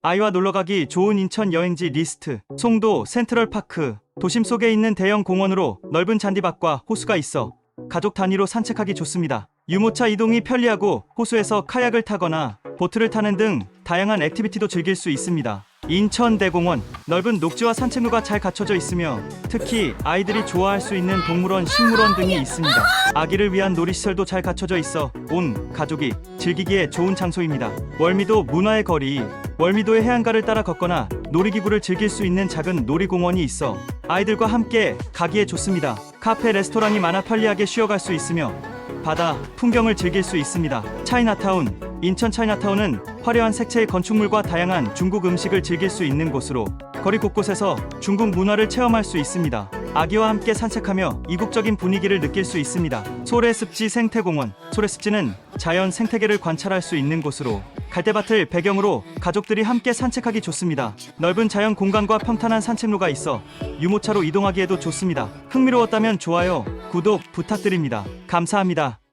아이와 놀러가기 좋은 인천 여행지 리스트. 송도 센트럴파크. 도심 속에 있는 대형 공원으로 넓은 잔디밭과 호수가 있어 가족 단위로 산책하기 좋습니다. 유모차 이동이 편리하고 호수에서 카약을 타거나 보트를 타는 등 다양한 액티비티도 즐길 수 있습니다. 인천대공원 넓은 녹지와 산책로가 잘 갖춰져 있으며 특히 아이들이 좋아할 수 있는 동물원, 식물원 등이 있습니다. 아기를 위한 놀이시설도 잘 갖춰져 있어 온 가족이 즐기기에 좋은 장소입니다. 월미도 문화의 거리 월미도의 해안가를 따라 걷거나 놀이기구를 즐길 수 있는 작은 놀이공원이 있어 아이들과 함께 가기에 좋습니다. 카페, 레스토랑이 많아 편리하게 쉬어갈 수 있으며 바다, 풍경을 즐길 수 있습니다. 차이나타운 인천 차이나타운은 화려한 색채의 건축물과 다양한 중국 음식을 즐길 수 있는 곳으로 거리 곳곳에서 중국 문화를 체험할 수 있습니다. 아기와 함께 산책하며 이국적인 분위기를 느낄 수 있습니다. 소래습지 생태공원 소래습지는 자연 생태계를 관찰할 수 있는 곳으로 갈대밭을 배경으로 가족들이 함께 산책하기 좋습니다. 넓은 자연 공간과 평탄한 산책로가 있어 유모차로 이동하기에도 좋습니다. 흥미로웠다면 좋아요, 구독 부탁드립니다. 감사합니다.